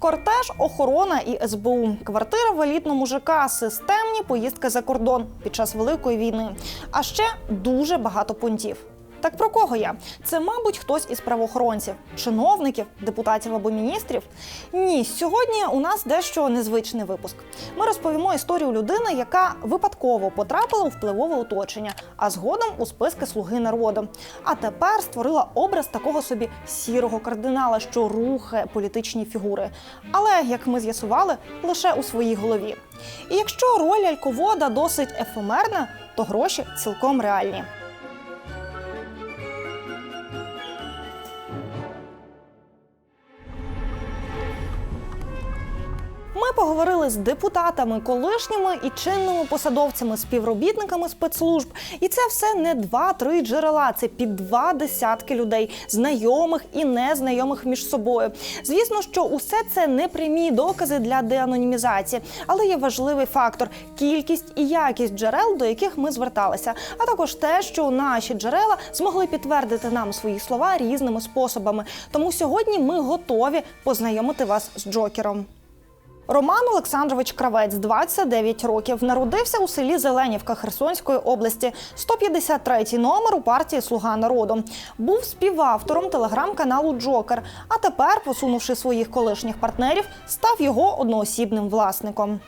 Кортеж, охорона і СБУ, квартира в елітному ЖК, системні поїздки за кордон під час великої війни. А ще дуже багато пунктів. Так про кого я? Це, мабуть, хтось із правоохоронців, чиновників, депутатів або міністрів. Ні, сьогодні у нас дещо незвичний випуск. Ми розповімо історію людини, яка випадково потрапила у впливове оточення, а згодом у списки слуги народу. А тепер створила образ такого собі сірого кардинала, що рухає політичні фігури. Але як ми з'ясували, лише у своїй голові. І якщо роль альковода досить ефемерна, то гроші цілком реальні. Поговорили з депутатами, колишніми і чинними посадовцями, співробітниками спецслужб. І це все не два-три джерела. Це під два десятки людей, знайомих і незнайомих між собою. Звісно, що усе це не прямі докази для деанонімізації, але є важливий фактор кількість і якість джерел, до яких ми зверталися, а також те, що наші джерела змогли підтвердити нам свої слова різними способами. Тому сьогодні ми готові познайомити вас з Джокером. Роман Олександрович Кравець, 29 років, народився у селі Зеленівка Херсонської області, 153-й номер у партії Слуга народу. Був співавтором телеграм-каналу Джокер. А тепер, посунувши своїх колишніх партнерів, став його одноосібним власником.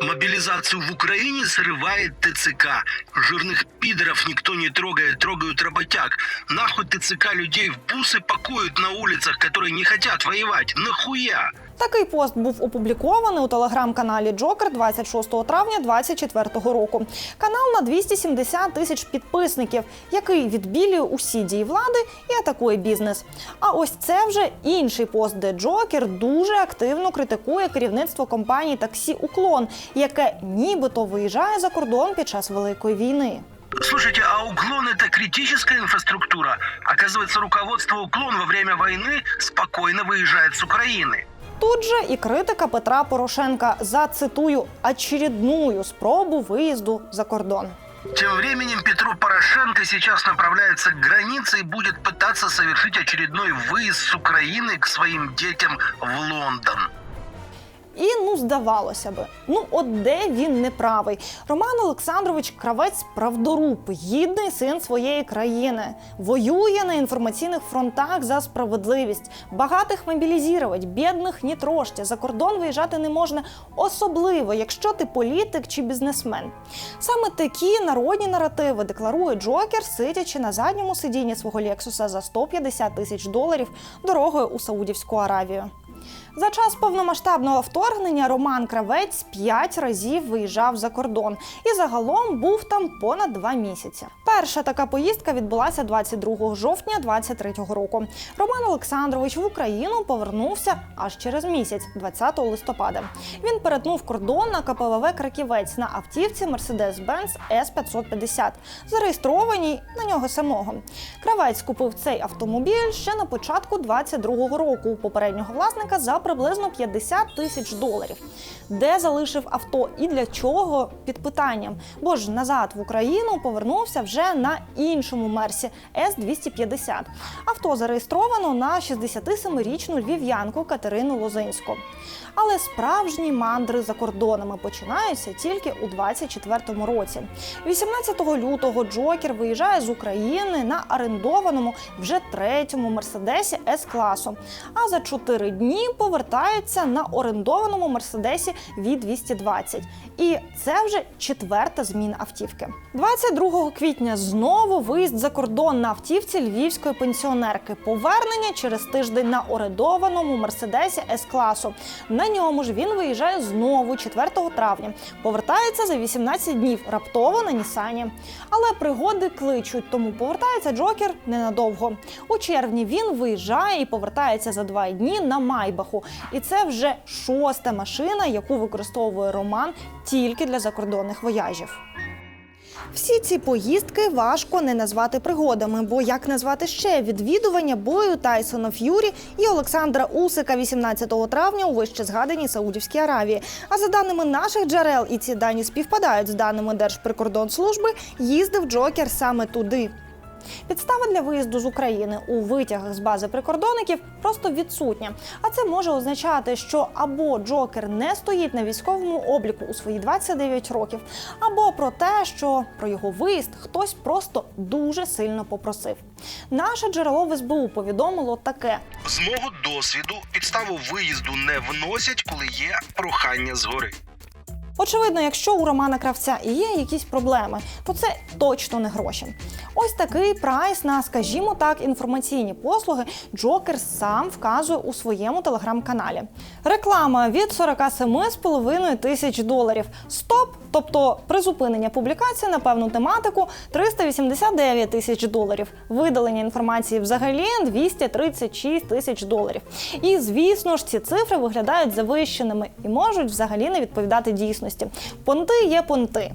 Мобилизацию в Украине срывает ТЦК. Жирных пидоров никто не трогает, трогают работяг. Нахуй ТЦК людей в бусы пакуют на улицах, которые не хотят воевать. Нахуя? Такий пост був опублікований у телеграм-каналі Джокер 26 травня 2024 року. Канал на 270 тисяч підписників, який відбілює усі дії влади і атакує бізнес. А ось це вже інший пост, де Джокер дуже активно критикує керівництво компанії таксі Уклон, яке нібито виїжджає за кордон під час великої війни. Слушайте, а уклон это критическая инфраструктура? Оказывается, руководство уклон во время войны спокойно выезжает с Украины. Тут же і критика Петра Порошенка за цитую очередную спробу виїзду за кордон. Тем временем Петру Порошенко сейчас направляется к границе и будет пытаться совершить очередной выезд с Украины к своим детям в Лондон. І ну здавалося би, ну от де він не правий. Роман Олександрович Кравець правдоруб, гідний син своєї країни, воює на інформаційних фронтах за справедливість. Багатих мобілізувати, бідних ні трошки. За кордон виїжджати не можна, особливо, якщо ти політик чи бізнесмен. Саме такі народні наративи декларує Джокер, сидячи на задньому сидінні свого Лексуса за 150 тисяч доларів дорогою у Саудівську Аравію. За час повномасштабного вторгнення Роман Кравець п'ять разів виїжджав за кордон і загалом був там понад два місяці. Перша така поїздка відбулася 22 жовтня 2023 року. Роман Олександрович в Україну повернувся аж через місяць, 20 листопада. Він перетнув кордон на КПВВ Краківець на автівці Mercedes-Benz S550, зареєстрованій на нього самого. Кравець купив цей автомобіль ще на початку 22-го року у попереднього власника за приблизно 50 тисяч доларів. Де залишив авто і для чого під питанням? Бо ж назад в Україну повернувся вже на іншому мерсі С-250. Авто зареєстровано на 67-річну львів'янку Катерину Лозинську. Але справжні мандри за кордонами починаються тільки у 24-му році. 18 лютого Джокер виїжджає з України на орендованому вже третьому мерседесі С-класу. А за 4 дні повертається на орендованому мерседесі V220. І це вже четверта зміна автівки. 22 квітня знову виїзд за кордон на автівці львівської пенсіонерки. Повернення через тиждень на орендованому мерседесі С-класу. На ньому ж він виїжджає знову 4 травня. Повертається за 18 днів раптово на Нісані. Але пригоди кличуть, тому повертається Джокер ненадовго. У червні він виїжджає і повертається за два дні на Майбаху. І це вже шоста машина, яку використовує Роман тільки для закордонних вояжів. Всі ці поїздки важко не назвати пригодами, бо як назвати ще відвідування бою Тайсона Ф'юрі і Олександра Усика 18 травня у вище Саудівській Аравії. А за даними наших джерел, і ці дані співпадають з даними Держприкордонслужби, їздив Джокер саме туди. Підстава для виїзду з України у витягах з бази прикордонників просто відсутня. А це може означати, що або Джокер не стоїть на військовому обліку у свої 29 років, або про те, що про його виїзд хтось просто дуже сильно попросив. Наше джерело в СБУ повідомило таке: З мого досвіду підставу виїзду не вносять, коли є прохання згори. Очевидно, якщо у Романа Кравця і є якісь проблеми, то це точно не гроші. Ось такий прайс на, скажімо так, інформаційні послуги Джокер сам вказує у своєму телеграм-каналі. Реклама від 47,5 тисяч доларів. Стоп, тобто призупинення публікації на певну тематику 389 тисяч доларів. Видалення інформації взагалі 236 тисяч доларів. І звісно ж, ці цифри виглядають завищеними і можуть взагалі не відповідати дійсності. Понти є понти.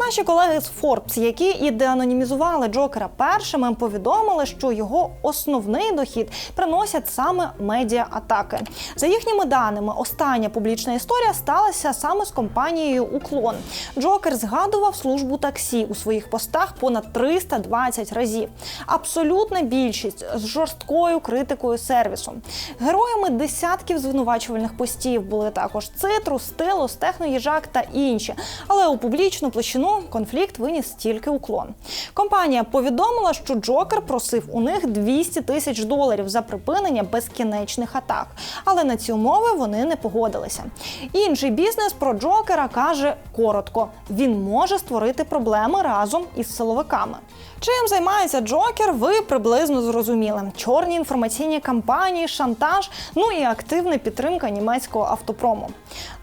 Наші колеги з Forbes, які і деанонімізували Джокера першими, повідомили, що його основний дохід приносять саме медіа-атаки. За їхніми даними, остання публічна історія сталася саме з компанією Уклон. Джокер згадував службу таксі у своїх постах понад 320 разів. Абсолютна більшість з жорсткою критикою сервісу. Героями десятків звинувачувальних постів були також цитрус, стилус, техноїжак та інші. Але у публічну площину конфлікт виніс тільки уклон. Компанія повідомила, що Джокер просив у них 200 тисяч доларів за припинення безкінечних атак. Але на ці умови вони не погодилися. Інший бізнес про Джокера каже коротко: він може створити проблеми разом із силовиками. Чим займається Джокер, ви приблизно зрозуміли: чорні інформаційні кампанії, шантаж, ну і активна підтримка німецького автопрому.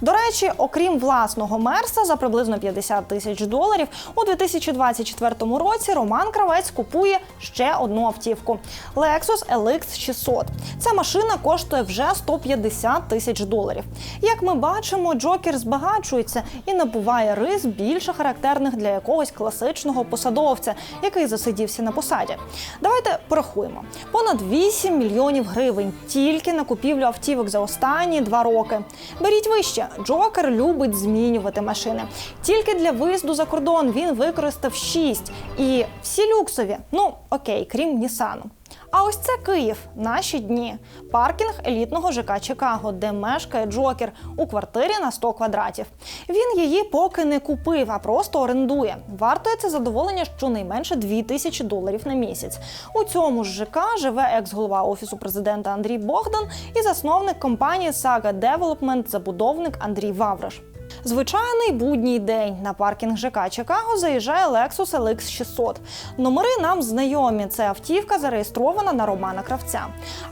До речі, окрім власного мерса за приблизно 50 тисяч доларів, у 2024 році Роман Кравець купує ще одну автівку Lexus LX 600. Ця машина коштує вже 150 тисяч доларів. Як ми бачимо, Джокер збагачується і набуває рис більше характерних для якогось класичного посадовця, який засидівся на посаді. Давайте порахуємо: понад 8 мільйонів гривень тільки на купівлю автівок за останні два роки. Беріть вище. Джокер любить змінювати машини. Тільки для виїзду за кордон він використав 6. І всі люксові. Ну окей, крім Нісану. А ось це Київ, наші дні. Паркінг елітного ЖК Чикаго, де мешкає Джокер у квартирі на 100 квадратів. Він її поки не купив, а просто орендує. Вартує це задоволення щонайменше 2 тисячі доларів на місяць. У цьому ж ЖК живе екс-голова офісу президента Андрій Богдан і засновник компанії Saga Development, забудовник Андрій Вавриш. Звичайний будній день на паркінг ЖК Чикаго заїжджає Lexus LX 600. Номери нам знайомі. Це автівка зареєстрована на Романа Кравця.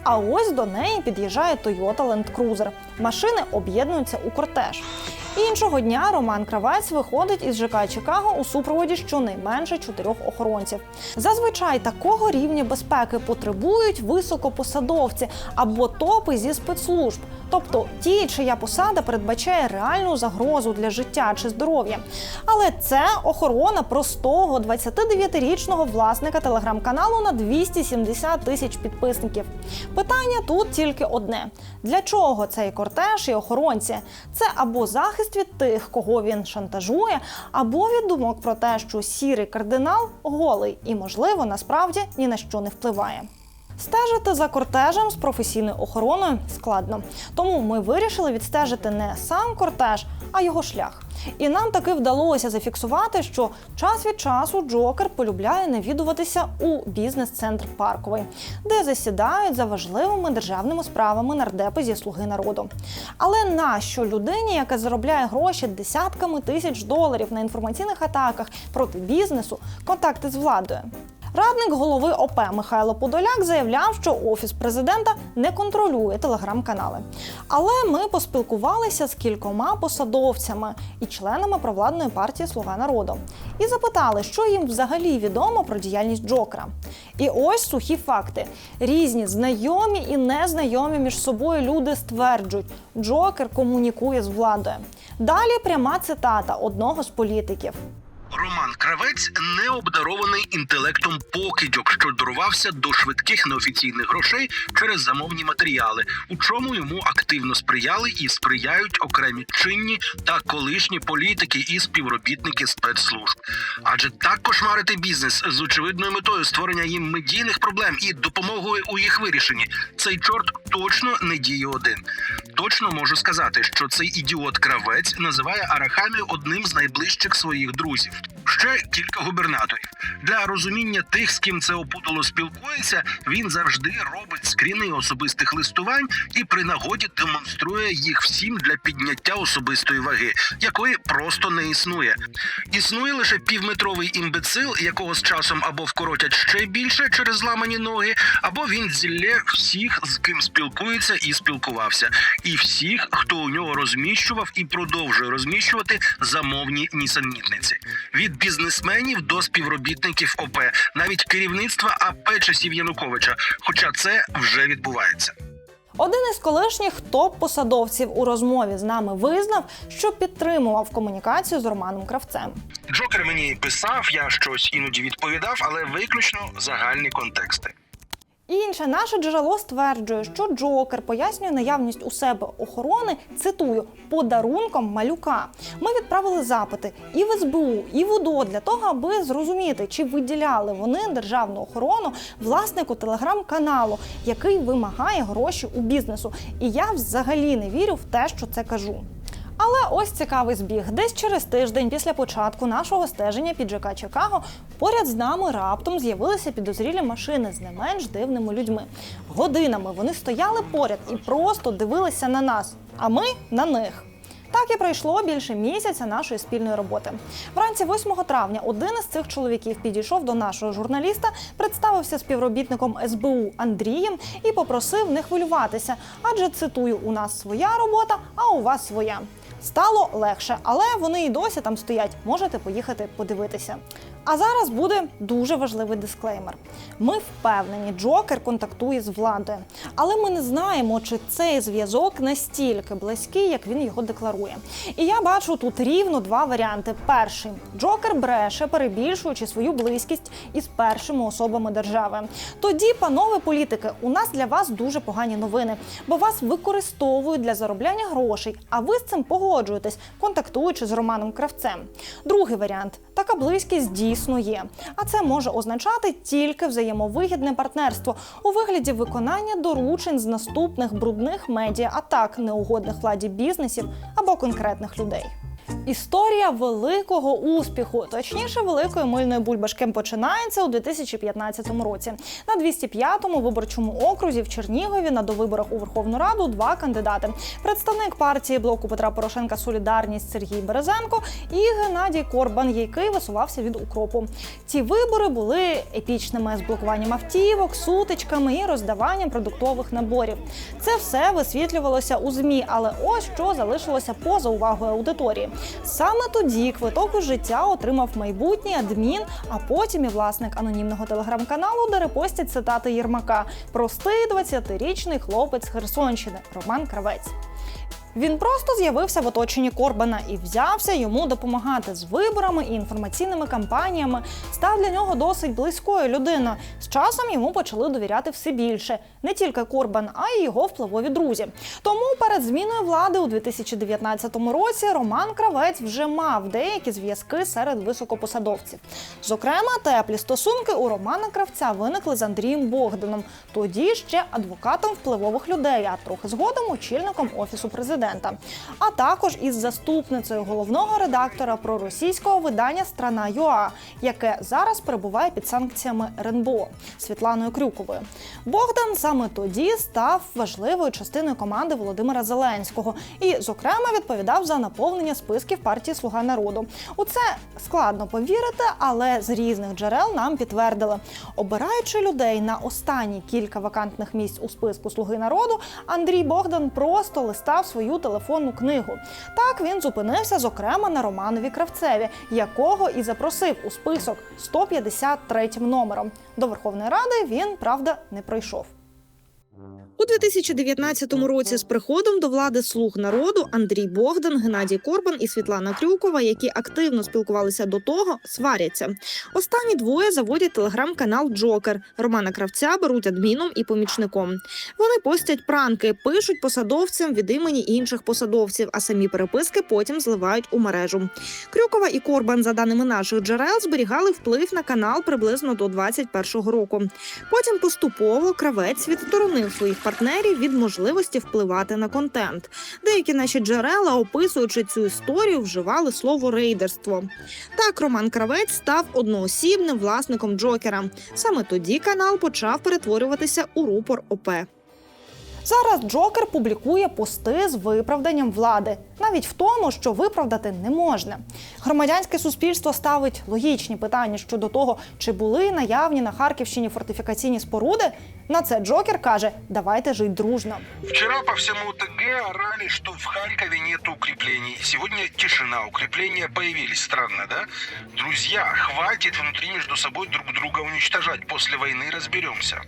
А ось до неї під'їжджає Toyota Land Cruiser. Машини об'єднуються у кортеж. Іншого дня Роман Кравець виходить із ЖК Чикаго у супроводі щонайменше чотирьох охоронців. Зазвичай такого рівня безпеки потребують високопосадовці або топи зі спецслужб, тобто ті, чия посада передбачає реальну загрозу для життя чи здоров'я. Але це охорона простого 29-річного власника телеграм-каналу на 270 тисяч підписників. Питання тут тільки одне: для чого цей кортеж і охоронці? Це або захист від тих, кого він шантажує, або від думок про те, що сірий кардинал голий і, можливо, насправді ні на що не впливає. Стежити за кортежем з професійною охороною складно, тому ми вирішили відстежити не сам кортеж, а його шлях. І нам таки вдалося зафіксувати, що час від часу Джокер полюбляє навідуватися у бізнес-центр Парковий, де засідають за важливими державними справами нардепи зі слуги народу. Але нащо людині, яка заробляє гроші десятками тисяч доларів на інформаційних атаках проти бізнесу, контакти з владою? Радник голови ОП Михайло Подоляк заявляв, що офіс президента не контролює телеграм-канали. Але ми поспілкувалися з кількома посадовцями і членами провладної партії Слуга народу і запитали, що їм взагалі відомо про діяльність Джокера. І ось сухі факти: різні знайомі і незнайомі між собою люди стверджують, Джокер комунікує з владою. Далі пряма цитата одного з політиків. Роман Кравець необдарований інтелектом покидьок, що дорвався до швидких неофіційних грошей через замовні матеріали, у чому йому активно сприяли і сприяють окремі чинні та колишні політики і співробітники спецслужб. Адже так кошмарити бізнес з очевидною метою створення їм медійних проблем і допомогою у їх вирішенні. Цей чорт точно не діє один. Точно можу сказати, що цей ідіот кравець називає Арахамію одним з найближчих своїх друзів. Ще кілька губернаторів. Для розуміння тих, з ким це опутало спілкується, він завжди робить скріни особистих листувань і при нагоді демонструє їх всім для підняття особистої ваги, якої просто не існує. Існує лише півметровий імбецил, якого з часом або вкоротять ще більше через зламані ноги, або він зілє всіх, з ким спілкується і спілкувався, і всіх, хто у нього розміщував і продовжує розміщувати замовні нісенітниці. Від бізнесменів до співробітників ОП, навіть керівництва АП часів Януковича. Хоча це вже відбувається. Один із колишніх топ-посадовців у розмові з нами визнав, що підтримував комунікацію з Романом Кравцем. Джокер мені писав, я щось іноді відповідав, але виключно загальні контексти. Інше наше джерело стверджує, що Джокер пояснює наявність у себе охорони, цитую, подарунком малюка. Ми відправили запити і в СБУ, і в УДО для того, аби зрозуміти, чи виділяли вони державну охорону власнику телеграм-каналу, який вимагає гроші у бізнесу. І я взагалі не вірю в те, що це кажу. Але ось цікавий збіг. Десь через тиждень після початку нашого стеження під ЖК Чикаго поряд з нами раптом з'явилися підозрілі машини з не менш дивними людьми. Годинами вони стояли поряд і просто дивилися на нас, а ми на них. Так і пройшло більше місяця нашої спільної роботи. Вранці 8 травня один із цих чоловіків підійшов до нашого журналіста, представився співробітником СБУ Андрієм і попросив не хвилюватися, адже цитую: у нас своя робота, а у вас своя. Стало легше, але вони і досі там стоять. Можете поїхати подивитися. А зараз буде дуже важливий дисклеймер. Ми впевнені, Джокер контактує з владою, але ми не знаємо, чи цей зв'язок настільки близький, як він його декларує. І я бачу тут рівно два варіанти. Перший Джокер бреше, перебільшуючи свою близькість із першими особами держави. Тоді, панове політики, у нас для вас дуже погані новини, бо вас використовують для заробляння грошей, а ви з цим погоджуєтесь, контактуючи з Романом Кравцем. Другий варіант така близькість дійсно є. А це може означати тільки взаємовигідне партнерство у вигляді виконання доручень з наступних брудних медіа атак неугодних владі бізнесів або конкретних людей. Історія великого успіху, точніше, великої мильної бульбашки, починається у 2015 році. На 205-му виборчому окрузі в Чернігові на довиборах у Верховну Раду два кандидати: представник партії блоку Петра Порошенка Солідарність Сергій Березенко і Геннадій Корбан, який висувався від укропу. Ці вибори були епічними з блокуванням автівок, сутичками і роздаванням продуктових наборів. Це все висвітлювалося у змі, але ось що залишилося поза увагою аудиторії. Саме тоді квиток у життя отримав майбутній адмін, а потім і власник анонімного телеграм-каналу, де репостять цитати Єрмака. Простий 20-річний хлопець Херсонщини Роман Кравець. Він просто з'явився в оточенні Корбана і взявся йому допомагати з виборами і інформаційними кампаніями. Став для нього досить близькою людиною. З часом йому почали довіряти все більше. Не тільки Корбан, а й його впливові друзі. Тому перед зміною влади у 2019 році Роман Кравець вже мав деякі зв'язки серед високопосадовців. Зокрема, теплі стосунки у Романа Кравця виникли з Андрієм Богданом, тоді ще адвокатом впливових людей, а трохи згодом очільником офісу президента. А також із заступницею головного редактора проросійського видання Страна ЮА, яке зараз перебуває під санкціями РНБО Світланою Крюковою. Богдан саме тоді став важливою частиною команди Володимира Зеленського і, зокрема, відповідав за наповнення списків партії Слуга народу. У це складно повірити, але з різних джерел нам підтвердили, обираючи людей на останні кілька вакантних місць у списку Слуги народу, Андрій Богдан просто листав свою телефонну книгу. Так він зупинився, зокрема, на Романові Кравцеві, якого і запросив у список 153 номером. До Верховної Ради він, правда, не пройшов. У 2019 році з приходом до влади слуг народу Андрій Богдан, Геннадій Корбан і Світлана Крюкова, які активно спілкувалися до того, сваряться. Останні двоє заводять телеграм-канал Джокер. Романа Кравця беруть адміном і помічником. Вони постять пранки, пишуть посадовцям від імені інших посадовців, а самі переписки потім зливають у мережу. Крюкова і Корбан, за даними наших джерел, зберігали вплив на канал приблизно до 21-го року. Потім поступово кравець відсторонив своїх партнерів від можливості впливати на контент. Деякі наші джерела, описуючи цю історію, вживали слово рейдерство. Так, Роман Кравець став одноосібним власником Джокера. Саме тоді канал почав перетворюватися у рупор ОП. Зараз Джокер публікує пости з виправданням влади, навіть в тому, що виправдати не можна. Громадянське суспільство ставить логічні питання щодо того, чи були наявні на Харківщині фортифікаційні споруди. На це Джокер каже: давайте жити дружно. Вчера по всему ТГ орали, что в Харькове нет укреплений. Сегодня тишина, укрепления появились. Странно, да? Друзья, хватит внутри между собой друг друга уничтожать. После войны разберемся.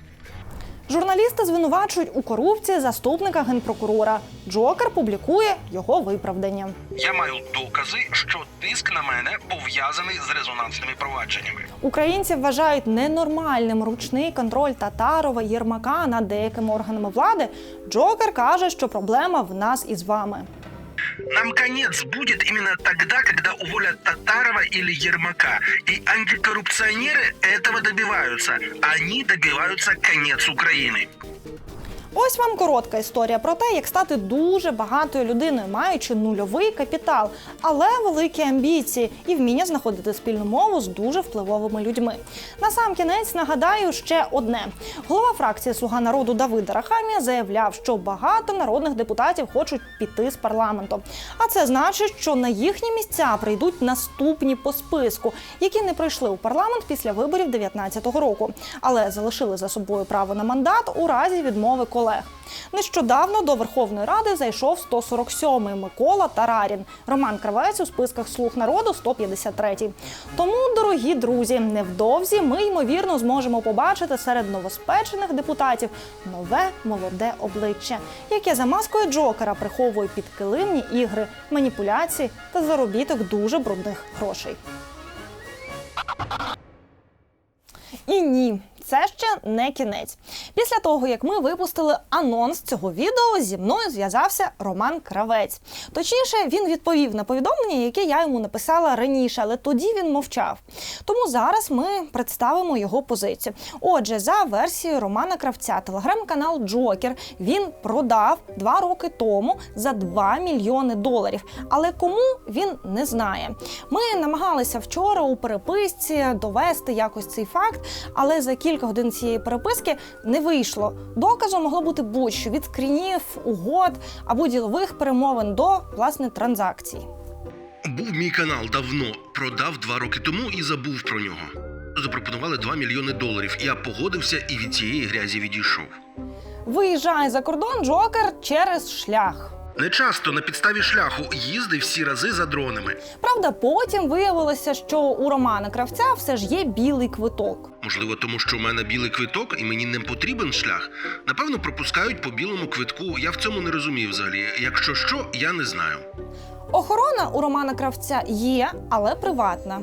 Журналісти звинувачують у корупції заступника генпрокурора. Джокер публікує його виправдання. Я маю докази, що тиск на мене пов'язаний з резонансними провадженнями. Українці вважають ненормальним ручний контроль Татарова Єрмака над деякими органами влади. Джокер каже, що проблема в нас із вами. Нам конец будет именно тогда, когда уволят Татарова или Ермака. И антикоррупционеры этого добиваются. Они добиваются конец Украины. Ось вам коротка історія про те, як стати дуже багатою людиною, маючи нульовий капітал, але великі амбіції і вміння знаходити спільну мову з дуже впливовими людьми. На сам кінець нагадаю ще одне: голова фракції Слуга народу Давид Арахамія заявляв, що багато народних депутатів хочуть піти з парламенту. А це значить, що на їхні місця прийдуть наступні по списку, які не прийшли у парламент після виборів 2019 року, але залишили за собою право на мандат у разі відмови колег. Нещодавно до Верховної Ради зайшов 147-й Микола Тарарін. Роман Кравець у списках слуг народу 153-й. Тому, дорогі друзі, невдовзі ми ймовірно зможемо побачити серед новоспечених депутатів нове молоде обличчя, яке за маскою Джокера приховує підкилимні ігри, маніпуляції та заробіток дуже брудних грошей. І ні, це ще не кінець. Після того, як ми випустили анонс цього відео, зі мною зв'язався Роман Кравець. Точніше, він відповів на повідомлення, яке я йому написала раніше, але тоді він мовчав. Тому зараз ми представимо його позицію. Отже, за версією Романа Кравця, телеграм-канал Джокер він продав два роки тому за 2 мільйони доларів. Але кому він не знає. Ми намагалися вчора у переписці довести якось цей факт, але за кілька годин цієї переписки не вийшло. Доказом могло бути будь-що від скрінів, угод або ділових перемовин до власне транзакцій. Був мій канал давно, продав два роки тому і забув про нього. Запропонували 2 мільйони доларів. Я погодився і від цієї грязі відійшов. Виїжджає за кордон Джокер через шлях. Не часто на підставі шляху їздив всі рази за дронами. Правда, потім виявилося, що у Романа Кравця все ж є білий квиток. Можливо, тому що у мене білий квиток і мені не потрібен шлях. Напевно, пропускають по білому квитку. Я в цьому не розумію взагалі. Якщо що, я не знаю. Охорона у Романа Кравця є, але приватна.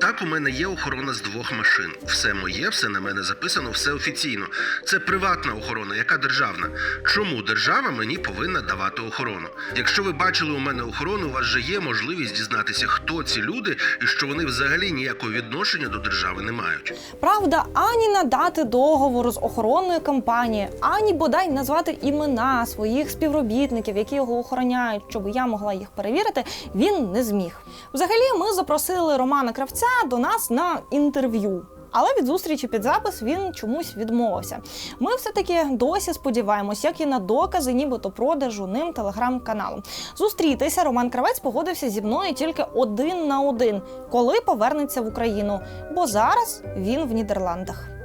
Так, у мене є охорона з двох машин. Все моє, все на мене записано, все офіційно. Це приватна охорона, яка державна. Чому держава мені повинна давати охорону? Якщо ви бачили у мене охорону, у вас же є можливість дізнатися, хто ці люди і що вони взагалі ніякого відношення до держави не мають. Правда, ані надати договору з охоронною компанією, ані бодай назвати імена своїх співробітників, які його охороняють, щоб я могла їх перевірити, він не зміг. Взагалі, ми запросили Романа Кравця до нас на інтерв'ю. Але від зустрічі під запис він чомусь відмовився. Ми все-таки досі сподіваємось, як і на докази, нібито продажу ним телеграм-каналу. Зустрітися Роман Кравець погодився зі мною тільки один на один, коли повернеться в Україну. Бо зараз він в Нідерландах.